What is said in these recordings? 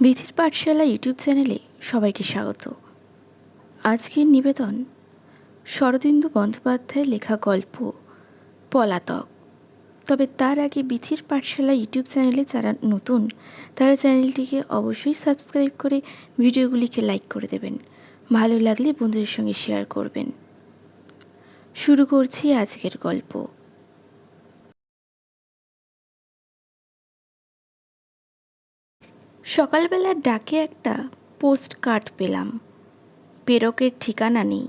বিথির পাঠশালা YouTube চ্যানেলে সবাইকে স্বাগত। আজকের নিবেদন, শরদিন্দু বন্দ্যোপাধ্যায়ের লেখা গল্প, পলাতক। তবে তার আগে বিথির পাঠশালা ইউটিউব চ্যানেলে যারা নতুন, তারা চ্যানেলটিকে অবশ্যই সাবস্ক্রাইব করে ভিডিওগুলিকে লাইক করে দেবেন। ভালো লাগলে বন্ধুদের সঙ্গে শেয়ার করবেন। শুরু করছি আজকের গল্প। সকালবেলার ডাকে একটা পোস্ট কার্ড পেলাম। প্রেরকের ঠিকানা নেই,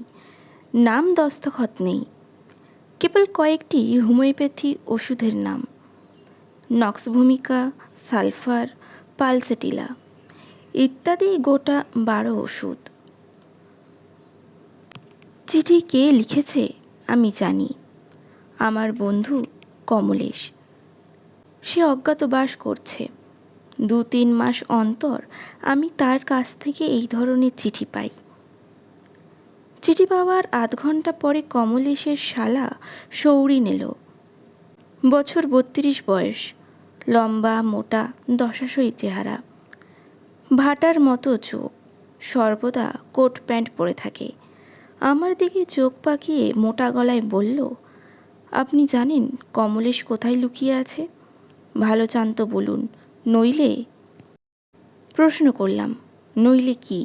নাম দস্তখত নেই, কেবল কয়েকটি হোমিওপ্যাথি ওষুধের নাম। নক্স ভূমিকা সালফার, পালসেটিলা ইত্যাদি গোটা বারো ওষুধ। চিঠি কে লিখেছে আমি জানি, আমার বন্ধু কমলেশ। সে অজ্ঞাতবাস করছে। দু তিন মাস অন্তর আমি তার কাছ থেকে এই ধরনের চিঠি পাই। চিঠি পাওয়ার আধ ঘণ্টা পরে কমলেশের শালা সৌরিন এলো বছর বত্রিশ বয়স, লম্বা, মোটা, দশাশই চেহারা। ভাটার মতো চোখ, সর্বদা কোট প্যান্ট পরে থাকে। আমার দিকে চোখ পাকিয়ে মোটা গলায় বলল, আপনি জানেন কমলেশ কোথায় লুকিয়ে আছে? ভালো চান তো বলুন। নইলে? প্রশ্ন করলাম, নইলে কি?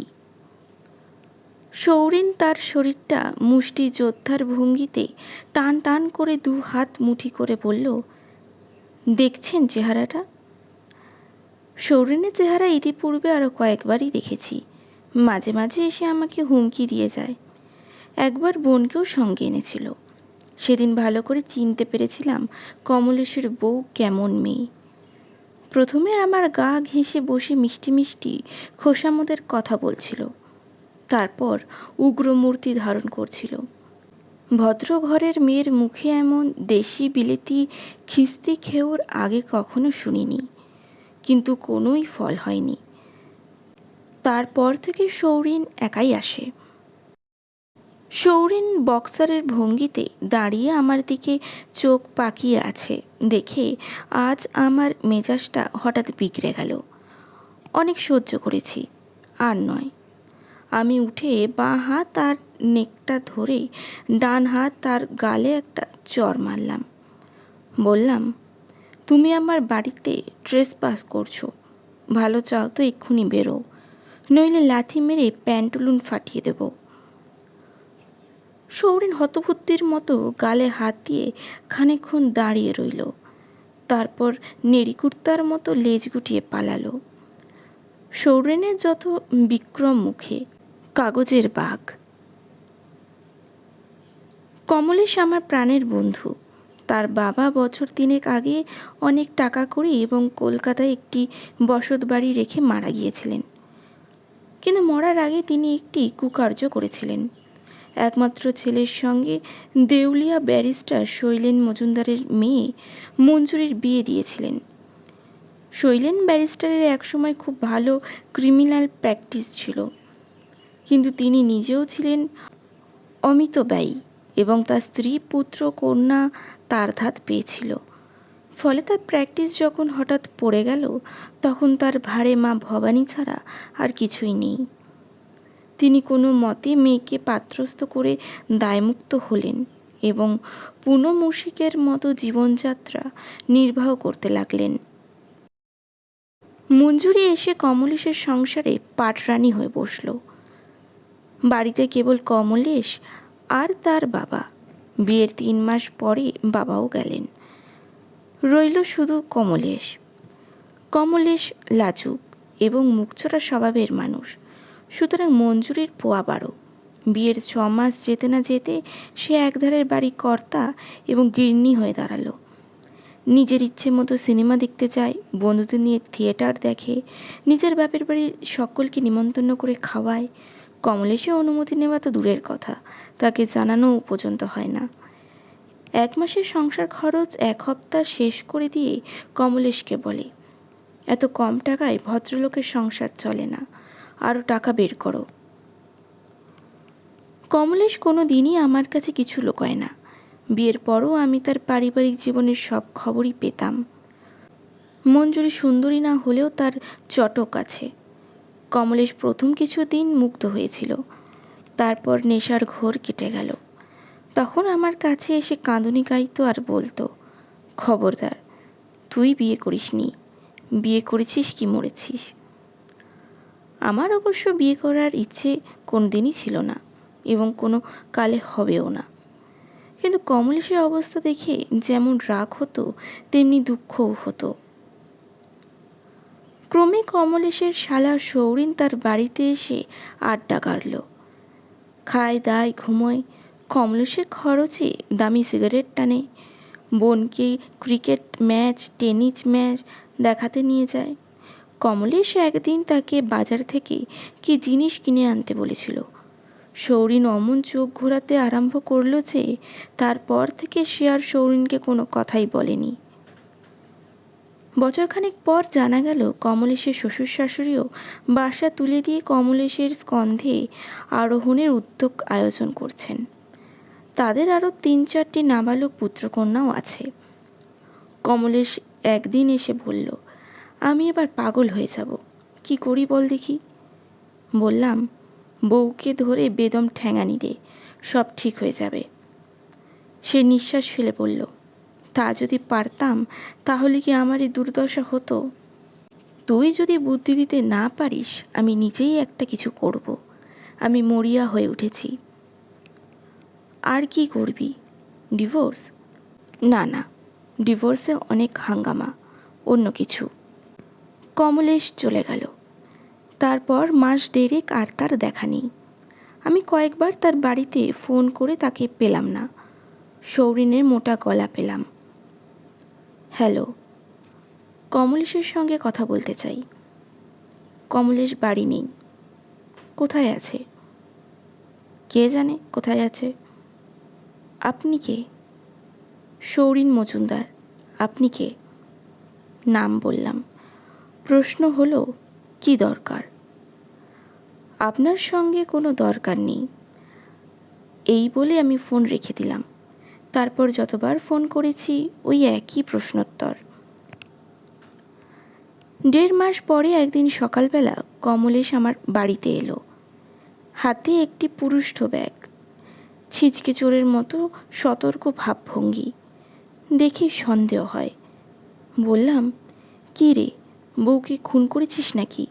সৌরিন তার শরীরটা মুষ্টি যোদ্ধার ভঙ্গিতে টান টান করে দু হাত মুঠি করে বলল, দেখছেন চেহারাটা? সৌরিনের চেহারা ইতিপূর্বে আরও কয়েকবারই দেখেছি। মাঝে মাঝে এসে আমাকে হুমকি দিয়ে যায়। একবার বোনকেও সঙ্গে এনেছিল। সেদিন ভালো করে চিনতে পেরেছিলাম কমলেশের বউ কেমন মেয়ে। প্রথমে আমার গা ঘেঁষে বসে মিষ্টি মিষ্টি খোসামদের কথা বলছিল। তারপর উগ্র মূর্তি ধারণ করছিল। ভদ্র ঘরের মেয়ের মুখে এমন দেশি বিলেতি খিস্তি খেওর আগে কখনো শুনিনি, কিন্তু কোনোই ফল হয়নি। তারপর থেকে সৌরিন একাই আসে। সৌরিন বক্সারের ভঙ্গিতে দাঁড়িয়ে আমার দিকে চোখ পাকিয়ে আছে দেখে আজ আমার মেজাজটা হঠাৎ বিগড়ে গেল। অনেক সহ্য করেছি, আর নয়। আমি উঠে বাঁ হাত তার নেকটা ধরে ডান হাত তার গালে একটা চর মারলাম। বললাম, তুমি আমার বাড়িতে ট্রেস পাস করছ। ভালো চাও তো এক্ষুনি বেরো। নইলে লাথি মেরে প্যান্টুলুন ফাটিয়ে দেবো। সৌরিন হতবুদ্ধির মতো গালে হাত দিয়ে খানিকক্ষণ দাঁড়িয়ে রইল। তারপর নেড়িকুর্তার মতো লেজ গুটিয়ে পালালো। সৌরেনের যত বিক্রম মুখে, কাগজের বাঘ। কমলেশ আমার প্রাণের বন্ধু। তার বাবা বছর তিনেক আগে অনেক টাকা করে এবং কলকাতায় একটি বসত বাড়ি রেখে মারা গিয়েছিলেন। কিন্তু মরার আগে তিনি একটি কুকার্য করেছিলেন। একমাত্র ছেলের সঙ্গে দেউলিয়া ব্যারিস্টার শৈলেন মজুমদারের মেয়ে মঞ্জুরির বিয়ে দিয়েছিলেন। শৈলেন ব্যারিস্টারের একসময় খুব ভালো ক্রিমিনাল প্র্যাকটিস ছিল, কিন্তু তিনি নিজেও ছিলেন অমিত ব্যয়ী এবং তার স্ত্রী, পুত্র, কন্যা তার ধাত পেয়েছিল। ফলে তার প্র্যাকটিস যখন হঠাৎ পড়ে গেল, তখন তার ভারে মা ভবানী ছাড়া আর কিছুই নেই। তিনি কোনো মতে মেয়েকে পাত্রস্থ করে দায়মুক্ত হলেন এবং পুনঃমূষিকের মতো জীবনযাত্রা নির্বাহ করতে লাগলেন। মঞ্জুরি এসে কমলেশের সংসারে পাটরানি হয়ে বসল। বাড়িতে কেবল কমলেশ আর তার বাবা। বিয়ের তিন মাস পরে বাবাও গেলেন। রইল শুধু কমলেশ। কমলেশ লাজুক এবং মুখচোরা স্বভাবের মানুষ। সুতরাং মঞ্জুরির পোয়া বারো। বিয়ের ছ মাস যেতে না যেতে সে একধারের বাড়ি কর্তা এবং গিন্নি হয়ে দাঁড়াল। নিজের ইচ্ছে মতো সিনেমা দেখতে যায়, বন্ধুদের নিয়ে থিয়েটার দেখে, নিজের বাপের বাড়ি সকলকে নিমন্ত্রণ করে খাওয়ায়। কমলেশে অনুমতি নেওয়া তো দূরের কথা, তাকে জানানোও পর্যন্ত হয় না। এক মাসের সংসার খরচ এক হপ্তাহ শেষ করে দিয়ে কমলেশকে বলে, এত কম টাকায় ভদ্রলোকের সংসার চলে না। আরও টাকা বের করো। কমলেশ কোনো দিনই আমার কাছে কিছু লোকায় না। বিয়ের পরও আমি তার পারিবারিক জীবনের সব খবরই পেতাম। মঞ্জুরি সুন্দরী না হলেও তার চটক আছে। কমলেশ প্রথম কিছুদিন মুক্ত হয়েছিল। তারপর নেশার ঘোর কেটে গেল। তখন আমার কাছে এসে কাঁদুনি গাইতো আর বলতো, খবরদার, তুই বিয়ে করিসনি। বিয়ে করেছিস কি মরেছিস? আমার অবশ্য বিয়ে করার ইচ্ছে কোনোদিনই ছিল না এবং কোনো কালে হবেও না। কিন্তু কমলেশের অবস্থা দেখে যেমন রাগ হতো, তেমনি দুঃখও হতো। ক্রমে কমলেশের শালা সৌরিন তার বাড়িতে এসে আড্ডা কাটল। খায়, দায়, ঘুমোয়। কমলেশের খরচে দামি সিগারেট টানে। বোনকে ক্রিকেট ম্যাচ, টেনিস ম্যাচ দেখাতে নিয়ে যায়। কমলেশ একদিন তাকে বাজার থেকে কি জিনিস কিনে আনতে বলেছিল। সৌরিন অমন চোখ ঘোরাতে আরম্ভ করল যে, তারপর থেকে সে আর সৌরিনকে কোনো কথাই বলেনি। বছরখানেক পর জানা গেল, কমলেশের শ্বশুর শাশুড়িও বাসা তুলে দিয়ে কমলেশের স্কন্ধে আরোহণের উদ্যোগ আয়োজন করছেন। তাদের আরও তিন চারটি নাবালক পুত্রকন্যাও আছে। কমলেশ একদিন এসে বলল আমি এবার পাগল হয়ে যাব। কি করি বল দেখি। বললাম, বউকে ধরে বেদম ঠ্যাঙানি দে, সব ঠিক হয়ে যাবে। সে নিঃশ্বাস ফেলে বলল, তা যদি পারতাম তাহলে কি আমার এই দুর্দশা হতো? তুই যদি বুদ্ধি দিতে না পারিস, আমি নিজেই একটা কিছু করব। আমি মরিয়া হয়ে উঠেছি। আর কি করবি? ডিভোর্স? না না, ডিভোর্সে অনেক হাঙ্গামা, অন্য কিছু। কমলেশ চলে গেল। তারপর মাস ডেরেক আর তার দেখা নেই। আমি কয়েকবার তার বাড়িতে ফোন করে তাকে পেলাম না। সৌরিনের মোটা গলা পেলাম। হ্যালো, কমলেশের সঙ্গে কথা বলতে চাই। কমলেশ বাড়ি নেই। কোথায় আছে? কে জানে কোথায় আছে? আপনি কে? সৌরিন মজুমদার। আপনি কে? নাম বললাম। প্রশ্ন হলো, কি দরকার? আপনার সঙ্গে কোনো দরকার নেই। এই বলে আমি ফোন রেখে দিলাম। তারপর যতবার ফোন করেছি, ওই একই প্রশ্নোত্তর। দেড় মাস পরে একদিন সকালবেলা কমলেশ আমার বাড়িতে এলো। হাতে একটি পুরুষ্ঠ ব্যাগ। ছিচকে চোরের মতো সতর্ক ভাবভঙ্গি। দেখে সন্দেহ হয়। বললাম, কী রে বউকে খুন করেছিস নাকি?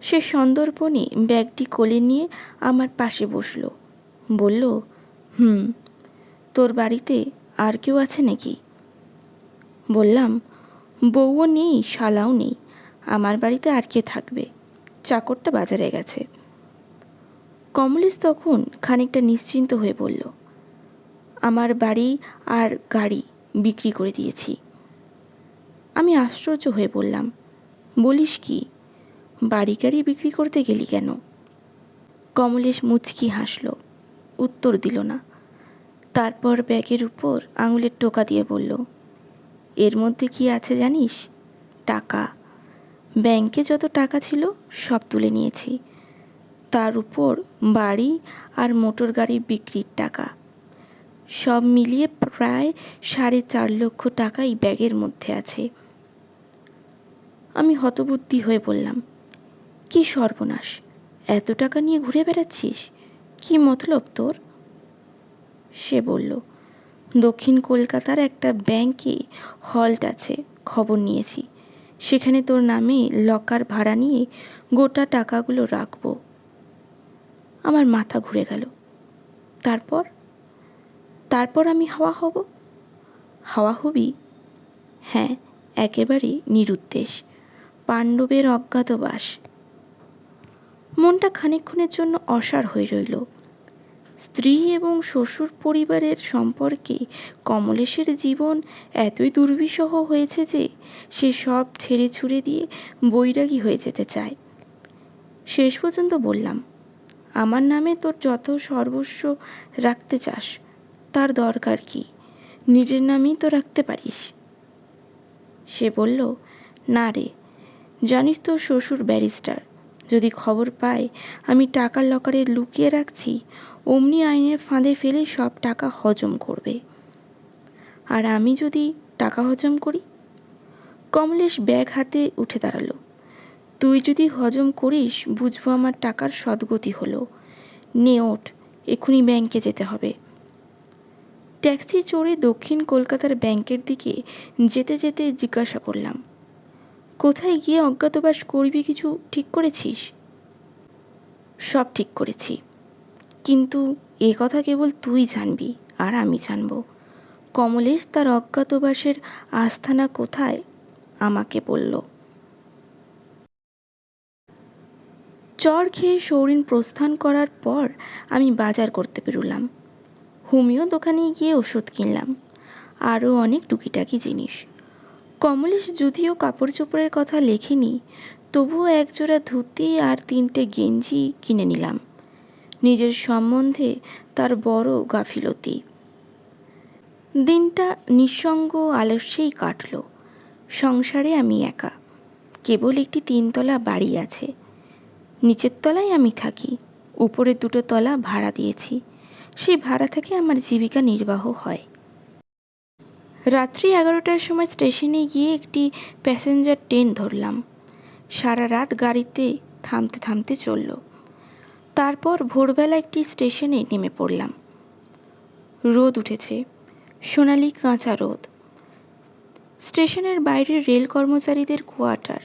সে সন্দর্পণে ব্যাগটি কোলে নিয়ে আমার পাশে বসল। বলল, হুম, তোর বাড়িতে আর কেউ আছে নাকি? বললাম, বউও নেই, শালাও নেই। আমার বাড়িতে আর কে থাকবে? চাকরটা বাজারে গেছে। কমলেশ তখন খানিকটা নিশ্চিন্ত হয়ে বলল, আমার বাড়ি আর গাড়ি বিক্রি করে দিয়েছি। আমি আশ্চর্য হয়ে বললাম, বলিস কি? বাড়ি গাড়ি বিক্রি করতে গেলি কেন? কমলেশ মুচকি হাসল, উত্তর দিল না। তারপর ব্যাগের উপর আঙুলের টোকা দিয়ে বলল, এর মধ্যে কি আছে জানিস? টাকা। ব্যাংকে যত টাকা ছিল সব তুলে নিয়েছি। তার উপর বাড়ি আর মোটর গাড়ির বিক্রির টাকা। সব মিলিয়ে প্রায় সাড়ে চার লক্ষ টাকা এই ব্যাগের মধ্যে আছে। আমি হতবুদ্ধি হয়ে বললাম, কি সর্বনাশ, এত টাকা নিয়ে ঘুরে বেড়াচ্ছিস? কি মতলব তোর? সে বলল, দক্ষিণ কলকাতার একটা ব্যাংকে হল্ট আছে, খবর নিয়েছি। সেখানে তোর নামে লকার ভাড়া নিয়ে গোটা টাকাগুলো রাখব। আমার মাথা ঘুরে গেল। তারপর? তারপর আমি হাওয়া হব? হাওয়া হবি? হ্যাঁ একেবারেই নিরুদ্দেশ। পাণ্ডবের অজ্ঞাতবাস মনটা খানিক্ষণের জন্য অসার হয়ে রইল। স্ত্রী এবং শ্বশুর পরিবারের সম্পর্কে কমলেশের জীবন এতই দুর্বিষহ হয়েছে যে সে সব ছেড়ে ছুড়ে দিয়ে বৈরাগী হয়ে যেতে চায়। শেষ পর্যন্ত বললাম, আমার নামে তোর যত সর্বস্ব রাখতে চাস, তার দরকার কি? নিজের নামেই তো রাখতে পারিস। সে বলল, না রে জানিস তো শ্বশুর ব্যারিস্টার, যদি খবর পায় আমি টাকার লকারে লুকিয়ে রাখছি, অমনি আইনের ফাঁদে ফেলে সব টাকা হজম করবে। আর আমি যদি টাকা হজম করি? কমলেশ ব্যাগ হাতে উঠে দাঁড়াল। তুই যদি হজম করিস, বুঝব আমার টাকার সদ্গতি হলো। নে ওঠ এক্ষুনি ব্যাংকে যেতে হবে। ট্যাক্সি চড়ে দক্ষিণ কলকাতার ব্যাংকের দিকে যেতে যেতে জিজ্ঞাসা করলাম কোথায় গিয়ে অজ্ঞাতবাস করবি কিছু ঠিক করেছিস? সব ঠিক করেছি। কিন্তু এ কথা কেবল তুই জানবি আর আমি জানব। কমলেশ তার অজ্ঞাতবাসের আস্থানা কোথায়? আমাকে বলল। চর খেয়ে সৌরিন প্রস্থান করার পর আমি বাজার করতে বেরোলাম। হোমিও দোকানে গিয়ে ওষুধ কিনলাম। আরও অনেক টুকিটাকি জিনিস। কমলেশ যদিও কাপড় চোপড়ের কথা লেখেনি, তবুও একজোড়া ধুতি আর তিনটে গেঞ্জি কিনে নিলাম। নিজের সম্বন্ধে তার বড় গাফিলতি। দিনটা নিঃসঙ্গ আলস্যেই কাটল। সংসারে আমি একা। কেবল একটি তিনতলা বাড়ি আছে। নিচের তলায় আমি থাকি, উপরে দুটো তলা ভাড়া দিয়েছি। সেই ভাড়া থেকে আমার জীবিকা নির্বাহ হয়। রাত্রি এগারোটার সময় স্টেশনে গিয়ে একটি প্যাসেঞ্জার ট্রেন ধরলাম। সারা রাত গাড়িতে থামতে থামতে চলল। তারপর ভোরবেলা একটি স্টেশনে নেমে পড়লাম। রোদ উঠেছে, সোনালি কাঁচা রোদ। স্টেশনের বাইরে রেল কর্মচারীদের কোয়ার্টার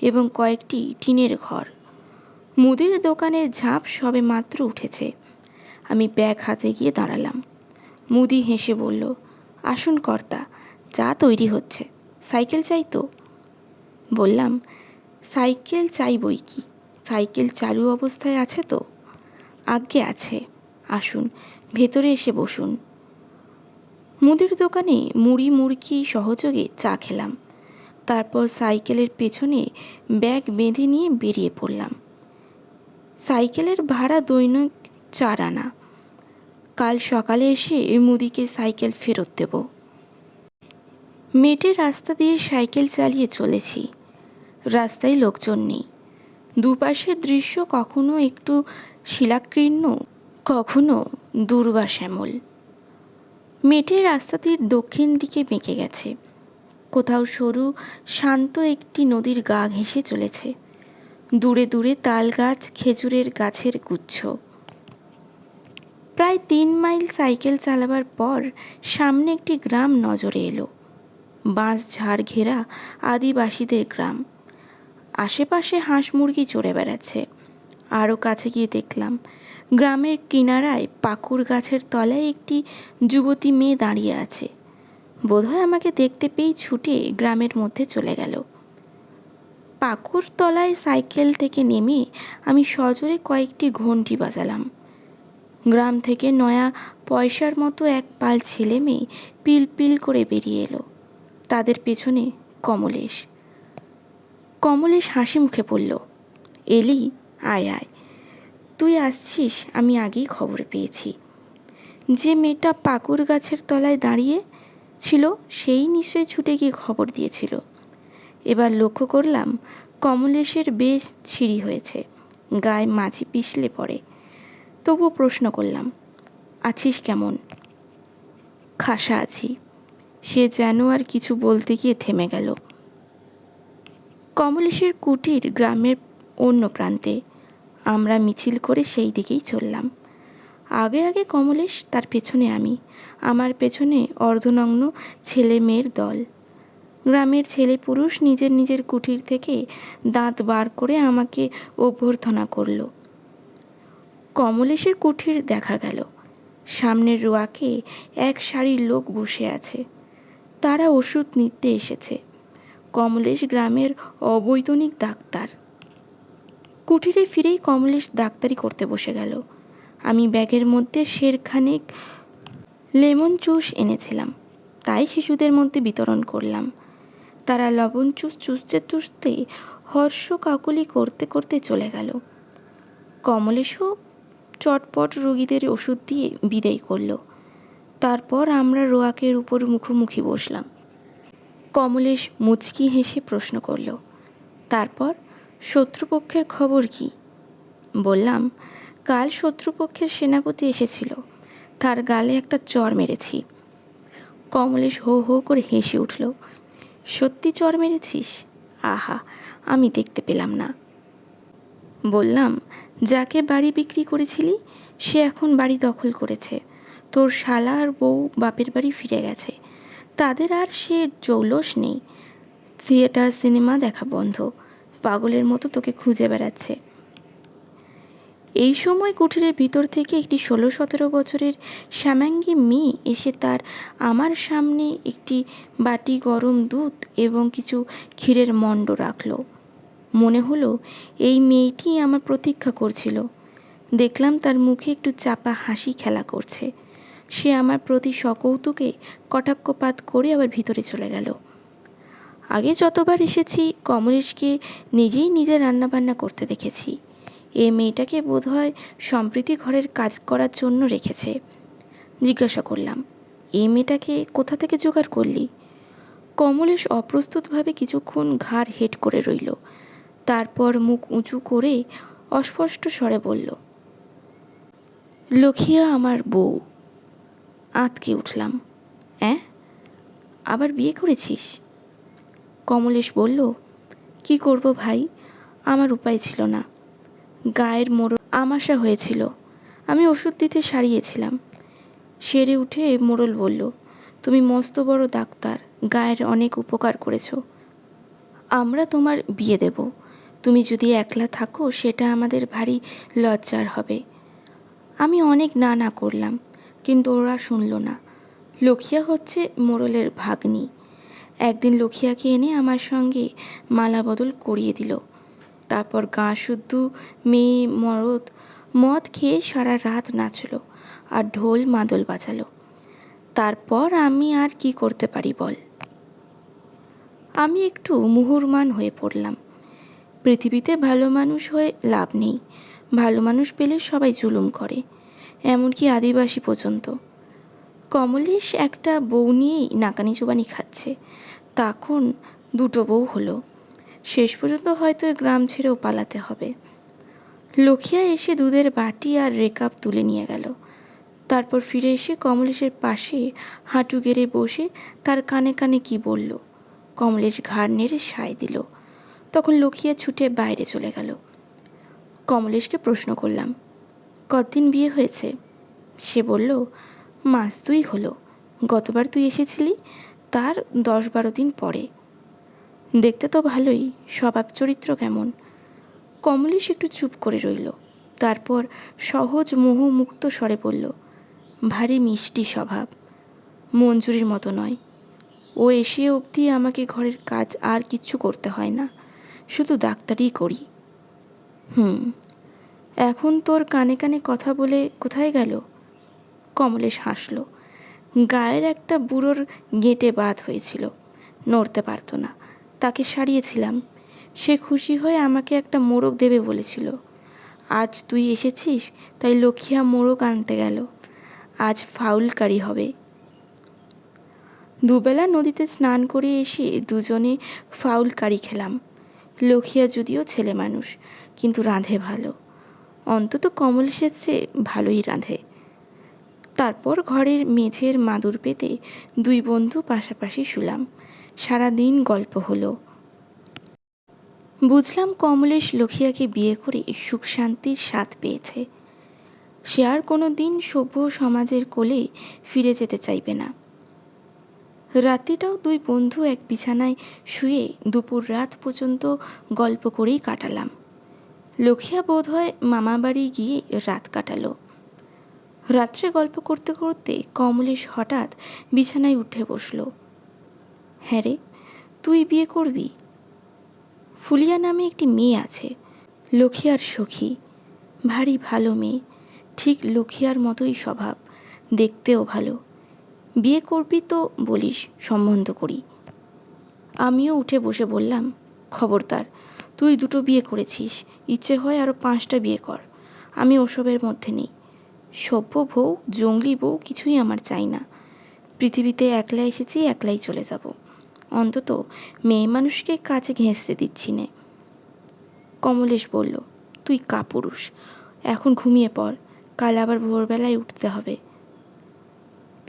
এবং কয়েকটি টিনের ঘর। মুদির দোকানের ঝাঁপ সবে মাত্র উঠেছে। আমি ব্যাগ হাতে গিয়ে দাঁড়ালাম। মুদি হেসে বলল আসুন কর্তা চা তৈরি হচ্ছে। সাইকেল চাই তো? বললাম, সাইকেল চাই বই কি? সাইকেল চালু অবস্থায় আছে তো? আজ্ঞে আছে। আসুন, ভেতরে এসে বসুন। মুদির দোকানে মুড়ি মুড়কি সহযোগে চা খেলাম। তারপর সাইকেলের পেছনে ব্যাগ বেঁধে নিয়ে বেরিয়ে পড়লাম। সাইকেলের ভাড়া দৈনিক চার আনা। কাল সকালে এসে মুদিকে সাইকেল ফেরত দেব। মেটে রাস্তা দিয়ে সাইকেল চালিয়ে চলেছি। রাস্তায় লোকজন নেই। দুপাশের দৃশ্য কখনো একটু শিলাকীর্ণ, কখনো দুর্বা শ্যামল মেটের রাস্তাটির দক্ষিণ দিকে বেঁকে গেছে। কোথাও সরু, শান্ত একটি নদীর গা ঘেঁষে চলেছে। দূরে দূরে তাল গাছ খেজুরের গাছের গুচ্ছ। প্রায় তিন মাইল সাইকেল চালাবার পর সামনে একটি গ্রাম নজরে এলো। বাঁশ ঝাড় ঘেরা আদিবাসীদের গ্রাম। আশেপাশে হাঁস মুরগি চড়ে বেড়াচ্ছে। আরও কাছে গিয়ে দেখলাম, গ্রামের কিনারায় পাকুর গাছের তলায় একটি যুবতী মেয়ে দাঁড়িয়ে আছে। বোধহয় আমাকে দেখতে পেয়েই ছুটে গ্রামের মধ্যে চলে গেল। পাকুর তলায় সাইকেল থেকে নেমে আমি সজোরে কয়েকটি ঘন্টি বাজালাম। গ্রাম থেকে নয়া পয়সার মতো এক পাল ছেলে মেয়ে পিল পিল করে বেরিয়ে এলো। তাদের পেছনে কমলেশ। কমলেশ হাসি মুখে পড়ল এলি, আয় আয়। তুই আসছিস, আমি আগেই খবর পেয়েছি। যে মেয়েটা পাকুর গাছের তলায় দাঁড়িয়ে ছিল, সেই নিশ্চয়ই ছুটে গিয়ে খবর দিয়েছিল। এবার লক্ষ্য করলাম, কমলেশের বেশ ছিঁড়ি হয়েছে। গায়ে মাছি পিছলে পড়ে। তবুও প্রশ্ন করলাম, আছিস কেমন? খাসা আছি। সে যেন আর কিছু বলতে গিয়ে থেমে গেল। কমলেশের কুটির গ্রামের অন্য প্রান্তে আমরা মিছিল করে সেই দিকেই চললাম। আগে আগে কমলেশ, তার পেছনে আমি, আমার পেছনে অর্ধনগ্ন ছেলে মেয়ের দল। গ্রামের ছেলে পুরুষ নিজের নিজের কুঠির থেকে দাঁত বার করে আমাকে অভ্যর্থনা করল। কমলেশের কুঠির দেখা গেল। সামনের রোয়াকে এক সারির লোক বসে আছে। তারা ওষুধ নিতে এসেছে। কমলেশ গ্রামের অবৈতনিক ডাক্তার। কুঠিরে ফিরেই কমলেশ ডাক্তারি করতে বসে গেল। আমি ব্যাগের মধ্যে শেরখানেক লেমন চুষ এনেছিলাম। তাই শিশুদের মধ্যে বিতরণ করলাম। তারা লবণ চুষ চুষতে চুষতে হর্ষ কাকুলি করতে করতে চলে গেল। কমলেশও চটপট রোগীদের ওষুধ দিয়ে বিদায় করল। তারপর আমরা রোয়াকের উপর মুখোমুখি বসলাম। কমলেশ মুচকি হেসে প্রশ্ন করল, তারপর শত্রুপক্ষের খবর কি? বললাম, কাল শত্রুপক্ষের সেনাপতি এসেছিল, তার গালে একটা চর মেরেছি। কমলেশ হো হো করে হেসে উঠল, সত্যি চর মেরেছিস? আহা, আমি দেখতে পেলাম না। বললাম যাকে বাড়ি বিক্রি করেছিলি, সে এখন বাড়ি দখল করেছে। তোর শালা আর বউ বাপের বাড়ি ফিরে গেছে। তাদের আর সে জৌলস নেই। থিয়েটার, সিনেমা দেখা বন্ধ। পাগলের মতো তোকে খুঁজে বেড়াচ্ছে। এই সময় কুঠিরের ভিতর থেকে একটি ষোলো সতেরো বছরের শ্যামাঙ্গী মেয়ে এসে তার আমার সামনে একটি বাটি গরম দুধ এবং কিছু ক্ষীরের মণ্ড রাখল। মনে হলো এই মেয়েটি আমার প্রতীক্ষা করছিল। দেখলাম তার মুখে একটু চাপা হাসি খেলা করছে। সে আমার প্রতি সকৌতুকে কটাক্ষপাত করে আবার ভিতরে চলে গেল। আগে যতবার এসেছি, কমলেশকে নিজেই নিজে রান্নাবান্না করতে দেখেছি। এ মেয়েটাকে বোধহয় সম্প্রীতি ঘরের কাজ করার জন্য রেখেছে। জিজ্ঞাসা করলাম এই মেয়েটাকে কোথা থেকে জোগাড় করলি? কমলেশ অপ্রস্তুতভাবে কিছুক্ষণ ঘাড় হেট করে রইল। তারপর মুখ উঁচু করে অস্পষ্ট স্বরে বলল লখিয়া আমার বউ। আঁতকে উঠলাম। অ্যাঁ? আবার বিয়ে করেছিস? কমলেশ বলল, কি করব ভাই? আমার উপায় ছিল না। গায়ের মোড়ল আমাশা হয়েছিল। আমি ওষুধ দিতে সারিয়েছিলাম। সেরে উঠে মোড়ল বলল, তুমি মস্ত বড় ডাক্তার। গায়ের অনেক উপকার করেছ। আমরা তোমার বিয়ে দেব। তুমি যদি একলা থাকো, সেটা আমাদের ভারী লজ্জার হবে। আমি অনেক না না করলাম, কিন্তু ওরা শুনল না। লখিয়া হচ্ছে মোড়লের ভাগ্নি। একদিন লখিয়াকে এনে আমার সঙ্গে মালা বদল করিয়ে দিল। তারপর গাঁ শুদ্ধ মেয়ে মরদ মদ খেয়ে সারা রাত নাচলো আর ঢোল মাদল বাজালো। তারপর আমি আর কি করতে পারি বল? আমি একটু মুহুরমান হয়ে পড়লাম। পৃথিবীতে ভালো মানুষ হয়ে লাভ নেই। ভালো মানুষ পেলে সবাই জুলুম করে, এমনকি আদিবাসী পর্যন্ত। কমলেশ একটা বউ নিয়েই নাকানি চুবানি খাচ্ছে। তখন দুটো বউ হলো। শেষ পর্যন্ত হয়তো গ্রাম ছেড়েও পালাতে হবে। লখিয়া এসে দুধের বাটি আর রেকাপ তুলে নিয়ে গেল। তারপর ফিরে এসে কমলেশের পাশে হাঁটু গেড়ে বসে তার কানে কানে কি বলল। কমলেশ ঘাড় নেড়ে সায় দিল। তখন লুকিয়ে ছুটে বাইরে চলে গেল। কমলেশকে প্রশ্ন করলাম, কতদিন বিয়ে হয়েছে? সে বলল, মাস দুই হলো। গতবার তুই এসেছিলি, তার দশ বারো দিন পরে। দেখতে তো ভালোই, স্বভাব চরিত্র কেমন? কমলেশ একটু চুপ করে রইল, তারপর সহজ মোহমুক্ত স্বরে বলল, ভারী মিষ্টি স্বভাব, মঞ্জুরির মতো নয়। ও এসে অবধি আমাকে ঘরের কাজ আর কিচ্ছু করতে হয় না। শুধু ডাক্তারিই করি। হুম, এখন তোর কানে কানে কথা বলে কোথায় গেল? কমলেশ হাসল। গায়ের একটা বুড়োর গেঁটে বাদ হয়েছিল, নড়তে পারতো না। তাকে সারিয়েছিলাম। সে খুশি হয়ে আমাকে একটা মোড়ক দেবে বলেছিল। আজ তুই এসেছিস, তাই লক্ষিয়া মোড়ক আনতে গেল। আজ ফাউলকারি হবে। দুবেলা নদীতে স্নান করে এসে দুজনে ফাউলকারি খেলাম। লখিয়া যদিও ছেলে মানুষ, কিন্তু রাঁধে ভালো। অন্তত কমল সেচে ভালোই রাঁধে। তারপর ঘরের মেঝের মাদুর পেতে দুই বন্ধু পাশাপাশি শুলাম। সারাদিন গল্প হলো। বুঝলাম কমলেশ লখিয়াকে বিয়ে করে সুখ শান্তির স্বাদ পেয়েছে। সে আর কোনো দিন সভ্য সমাজের কোলে ফিরে যেতে চাইবে না। রাত্রিটাও দুই বন্ধু এক বিছানায় শুয়ে দুপুর রাত পর্যন্ত গল্প করেই কাটালাম। লক্ষিয়া বোধ হয় মামাবাড়ি গিয়ে রাত কাটালো। রাত্রে গল্প করতে করতে কমলেশ হঠাৎ বিছানায় উঠে বসল। হ্যাঁ রে, তুই বিয়ে করবি? ফুলিয়া নামে একটি মেয়ে আছে লক্ষিয়ার সখী। ভারী ভালো মেয়ে, ঠিক লক্ষিয়ার মতোই স্বভাব, দেখতেও ভালো। বিয়ে করবি তো বলিস, সম্বন্ধ করি। আমিও উঠে বসে বললাম, খবরদার, তুই দুটো বিয়ে করেছিস, ইচ্ছে হয় আরও পাঁচটা বিয়ে কর। আমি ওসবের মধ্যে নেই। সভ্য বউ, জঙ্গলি বউ কিছুই আমার চাই না। পৃথিবীতে একলা এসেছি, একলাই চলে যাব। অন্তত মেয়ে মানুষকে কাছে ঘেঁষতে দিচ্ছি নে। কমলেশ বলল, তুই কাপুরুষ, এখন ঘুমিয়ে পড়, কাল আবার ভোরবেলায় উঠতে হবে।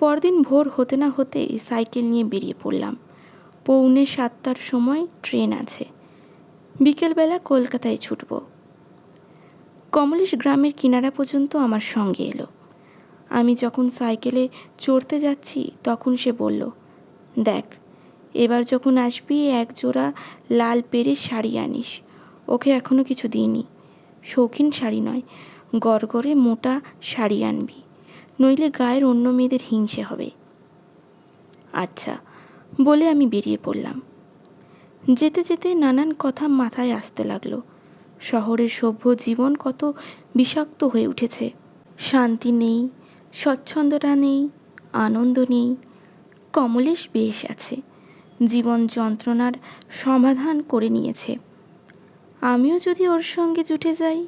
পরদিন ভোর হতে না হতে সাইকেল নিয়ে বেরিয়ে পড়লাম। পৌনে সাতটার সময় ট্রেন আছে। বিকেলবেলা কলকাতায় ছুটব। কমলেশ গ্রামের কিনারা পর্যন্ত আমার সঙ্গে এলো। আমি যখন সাইকেলে চড়তে যাচ্ছি, তখন সে বলল, দেখ, এবার যখন আসবি, এক জোড়া লাল পেরে শাড়ি আনিস। ওকে এখনও কিছু দিইনি। শৌখিন শাড়ি নয়, গড়গড়ে মোটা শাড়ি আনবি। নইলে গায়ের অন্য মেয়েদের হিংসে হবে। আচ্ছা বলে আমি বেরিয়ে পড়লাম। যেতে যেতে নানান কথা মাথায় আসতে লাগল। শহরের সভ্য জীবন কত বিষাক্ত হয়ে উঠেছে। শান্তি নেই, স্বচ্ছন্দতা নেই, আনন্দ নেই, কমলেশ বেশ আছে। জীবন যন্ত্রণার সমাধান করে নিয়েছে। আমিও যদি ওর সঙ্গে জুটে যাই